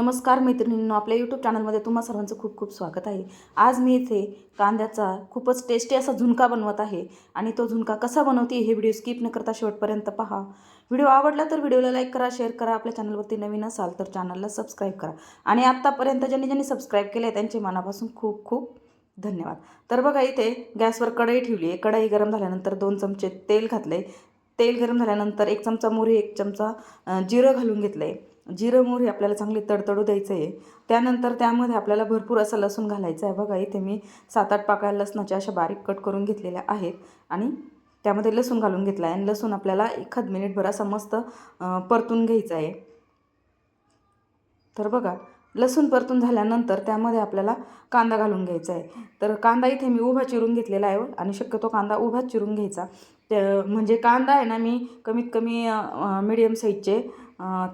नमस्कार मैत्रिणींनो आपल्या यूट्यूब चॅनलमध्ये तुम्हा सर्वांचं खूप खूप स्वागत आहे. आज मी इथे कांद्याचा खूपच टेस्टी असा झुणका बनवत आहे आणि तो झुणका कसा बनवते हे व्हिडिओ स्किप न करता शेवटपर्यंत पहा. व्हिडिओ आवडला तर व्हिडिओला लाईक करा शेअर करा आपल्या चॅनलवरती नवीन असाल तर चॅनलला सबस्क्राईब करा. आणि आत्तापर्यंत ज्यांनी ज्यांनी सबस्क्राईब केले आहे त्यांचे मनापासून खूप खूप धन्यवाद. तर बघा इथे गॅसवर कढई ठेवली आहे. कढई गरम झाल्यानंतर दोन चमचे तेल घातले तेल गरम झाल्यानंतर एक चमचा मोहरी एक चमचा जिरं घालून घेतलं आहे जिरं मोहरी आपल्याला चांगली तडतडू द्यायचं आहे त्यानंतर त्यामध्ये आपल्याला भरपूर असं लसूण घालायचं आहे. बघा इथे मी सात आठ पाकळ्या लसणाच्या अशा बारीक कट करून घेतलेल्या आहेत आणि त्यामध्ये लसूण घालून घेतला आहे आणि लसूण आपल्याला एखाद मिनिटभर असा मस्त परतून घ्यायचा आहे. तर बघा लसूण परतून झाल्यानंतर त्यामध्ये आपल्याला कांदा घालून घ्यायचा आहे. तर कांदा इथे मी उभा चिरून घेतलेला आहे हो, आणि शक्यतो कांदा उभाच चिरून घ्यायचा. म्हणजे कांदा आहे ना मी कमीत कमी मिडियम साईजचे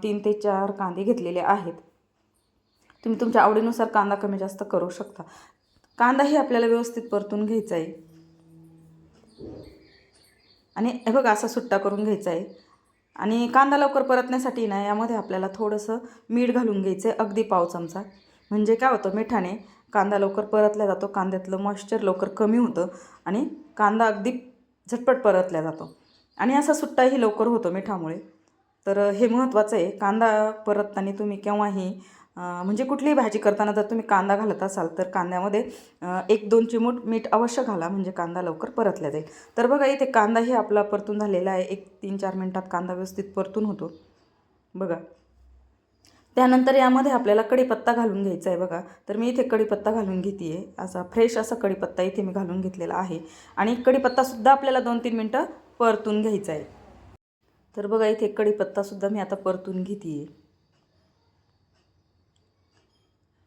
तीन ते चार कांदे घेतलेले आहेत. तुम्ही तुमच्या आवडीनुसार कांदा कमी जास्त करू शकता. कांदाही आपल्याला व्यवस्थित परतून घ्यायचा आहे आणि हे बघा असा सुट्टा करून घ्यायचा आहे आणि कांदा लवकर परतण्यासाठी ना यामध्ये आपल्याला थोडंसं मीठ घालून घ्यायचं आहे अगदी पाव चमचा. म्हणजे काय होतं मिठाने कांदा लवकर परतला जातो कांद्यातलं मॉइश्चर लवकर कमी होतं आणि कांदा अगदी झटपट परतला जातो. आणि असा सुट्टाही लवकर होतो मिठामुळे. तर हे महत्त्वाचं आहे. कांदा परतताना तुम्ही केव्हाही म्हणजे कुठलीही भाजी करताना जर तुम्ही कांदा घालत असाल तर कांद्यामध्ये एक दोन चिमूट मीठ अवश्य घाला म्हणजे कांदा लवकर परतला जाईल. तर बघा इथे कांदाही आपला परतून झालेला आहे. एक तीन चार मिनटात कांदा व्यवस्थित परतून होतो. बघा. त्यानंतर यामध्ये आपल्याला कढीपत्ता घालून घ्यायचा आहे बघा. तर मी इथे कढीपत्ता घालून घेते आहे असा फ्रेश असा कढीपत्ता इथे मी घालून घेतलेला आहे. आणि कढीपत्तासुद्धा आपल्याला दोन तीन मिनटं परतून घ्यायचा आहे. तर बघा इथे कढीपत्तासुद्धा मी आता परतून घेते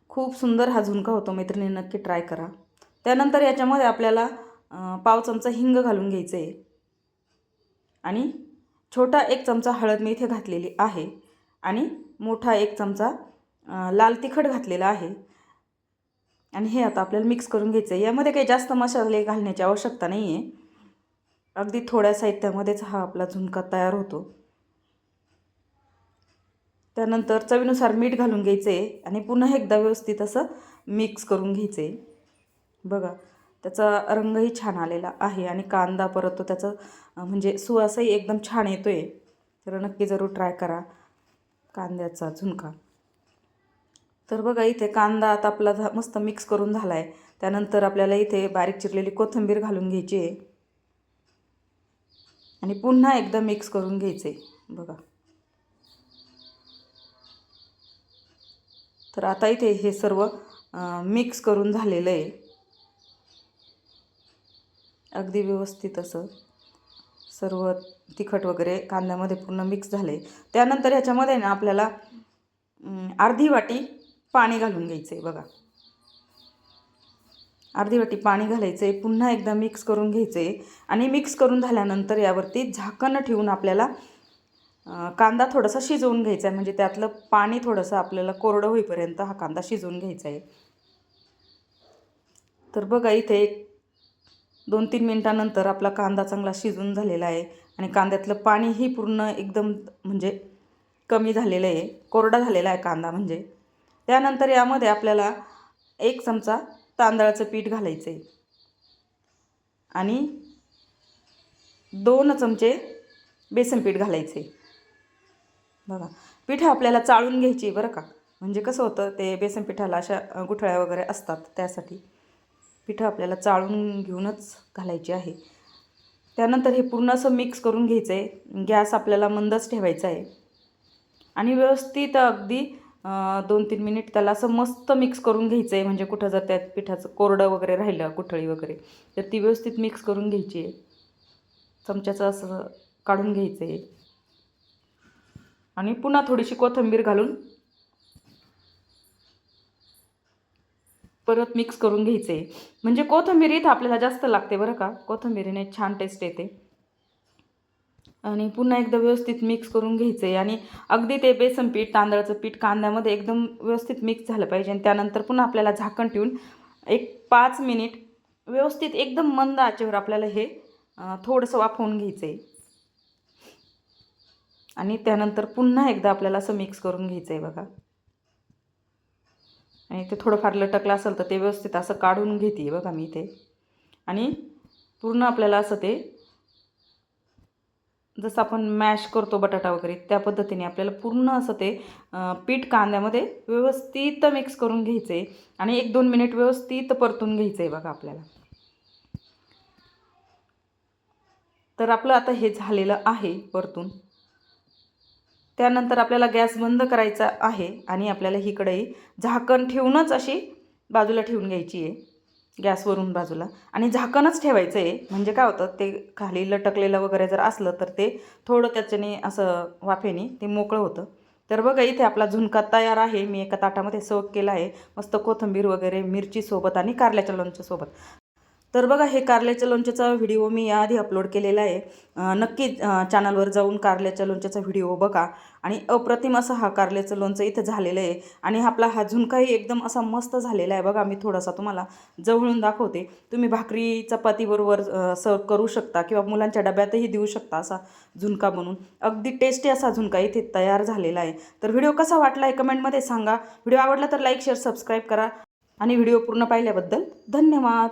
खूप सुंदर हा झुणका होतो मैत्रिणी नक्की ट्राय करा. त्यानंतर याच्यामध्ये आपल्याला पाव चमचा हिंग घालून घ्यायचं आहे आणि छोटा एक चमचा हळद मी इथे घातलेली आहे. आणि मोठा एक चमचा लाल तिखट घातलेला आहे. आणि हे आता आपल्याला मिक्स करून घ्यायचं आहे यामध्ये काही जास्त मसाले घालण्याची आवश्यकता नाही आहे अगदी थोड्या साहित्यामध्येच हा आपला झुणका तयार होतो. त्यानंतर चवीनुसार मीठ घालून घ्यायचे आणि पुन्हा एकदा व्यवस्थित असं मिक्स करून घ्यायचे. बघा त्याचा रंगही छान आलेला आहे आणि कांदा परत तो त्याचं म्हणजे सुवासही एकदम छान येतो आहे तर नक्की जरूर ट्राय करा कांद्याचा झुणका. तर बघा इथे कांदा आता आपला झा मस्त मिक्स करून झाला आहे त्यानंतर आपल्याला इथे बारीक चिरलेली कोथिंबीर घालून घ्यायची आहे. आणि पुन्हा एकदा मिक्स करून घ्यायचे. बघा. तर आता इथे हे सर्व मिक्स करून झालेलं आहे. अगदी व्यवस्थित असं. सर्व तिखट वगैरे कांद्यामध्ये पूर्ण मिक्स झाले त्यानंतर ह्याच्यामध्ये ना आपल्याला अर्धी वाटी पाणी घालून घ्यायचं आहे बघा. अर्धी वाटी पाणी घालायचं आहे पुन्हा एकदा मिक्स करून घ्यायचं आहे आणि मिक्स करून झाल्यानंतर यावरती झाकण ठेवून आपल्याला कांदा थोडासा शिजवून घ्यायचा आहे. म्हणजे त्यातलं पाणी थोडंसं आपल्याला कोरडं होईपर्यंत हा कांदा शिजवून घ्यायचा आहे. तर बघा इथे एक दोन तीन मिनटानंतर आपला कांदा चांगला शिजून झालेला आहे आणि कांद्यातलं पाणीही पूर्ण एकदम म्हणजे कमी झालेलं आहे कोरडा झालेला आहे कांदा म्हणजे. त्यानंतर यामध्ये आपल्याला एक चमचा तांदळाचं पीठ घालायचं आहे आणि दोन चमचे बेसन पीठ घालायचे बघा पीठ आपल्याला चाळून घ्यायची आहे बरं का? म्हणजे कसं होतं ते बेसन पिठाला अशा गुठळ्या वगैरे असतात त्यासाठी पिठं आपल्याला चाळून घेऊनच घालायची आहे. त्यानंतर हे पूर्ण असं मिक्स करून घ्यायचं आहे गॅस आपल्याला मंदच ठेवायचा आहे आणि व्यवस्थित अगदी दोन तीन मिनिट त्याला असं मस्त मिक्स करून घ्यायचं आहे म्हणजे कुठं जर त्यात पिठाचं कोरडं वगैरे राहिलं कुठळी वगैरे तर ती व्यवस्थित मिक्स करून घ्यायची. आहे चमच्याचं असं काढून घ्यायचं आहे आणि पुन्हा थोडीशी कोथिंबीर घालून परत मिक्स करून घ्यायचं आहे म्हणजे कोथंबीर इथं आपल्याला जास्त लागते बरं का? कोथंबीरीने छान टेस्ट येते. आणि पुन्हा एकदा व्यवस्थित मिक्स करून घ्यायचं आहे आणि अगदी ते बेसन पीठ तांदळाचं पीठ कांद्यामध्ये एकदम व्यवस्थित मिक्स झालं पाहिजे. आणि त्यानंतर पुन्हा आपल्याला झाकण ठेवून एक पाच मिनिट व्यवस्थित एकदम मंद आचेवर आपल्याला हे थोडंसं वाफवून घ्यायचं आहे आणि त्यानंतर पुन्हा एकदा आपल्याला असं मिक्स करून घ्यायचं आहे बघा. आणि ते थोडंफार लटकलं असेल तर ते व्यवस्थित असं काढून घेते बघा मी ते आणि पूर्ण आपल्याला असं ते जसं आपण मॅश करतो बटाटा वगैरे त्या पद्धतीने आपल्याला पूर्ण असं ते पीठ कांद्यामध्ये व्यवस्थित मिक्स करून घ्यायचं आहे आणि एक दोन मिनिट व्यवस्थित परतून घ्यायचं आहे बघा आपल्याला. तर आपलं आता हे झालेलं आहे परतून. त्यानंतर आपल्याला गॅस बंद करायचा आहे आणि आपल्याला ही कढई झाकण ठेवूनच अशी बाजूला ठेवून घ्यायची आहे. गॅसवरून बाजूला. आणि झाकणच ठेवायचं आहे म्हणजे काय होतं ते खाली लटकलेलं वगैरे जर असलं तर ते थोडं त्याच्याने असं वाफेने ते मोकळं होतं. तर बघा इथे आपला झुणका तयार आहे. मी एका ताटामध्ये सर्व केला आहे. मस्त कोथिंबीर वगैरे मिरची सोबत आणि कारल्याच्या लोणच्यासोबत. तर बघा हे कारल्याच्या लोणच्याचा व्हिडिओ मी याआधी अपलोड केलेला आहे. नक्की चॅनलवर जाऊन कारल्याच्या लोणच्याचा व्हिडिओ बघा. आणि अप्रतिम असं हा कारल्याचं लोणचं इथं झालेलं आहे. आणि आपला हा झुणकाही एकदम असा मस्त झालेला आहे बघा मी थोडासा तुम्हाला जवळून दाखवते. तुम्ही भाकरी चपातीबरोबर सर्व करू शकता किंवा मुलांच्या डब्यातही देऊ शकता असा झुणका बनवून अगदी टेस्टी असा झुणका इथे तयार झालेला आहे. तर व्हिडिओ कसा वाटला आहे कमेंटमध्ये सांगा. व्हिडिओ आवडला तर लाईक शेअर सबस्क्राईब करा. आणि व्हिडिओ पूर्ण पाहिल्याबद्दल धन्यवाद.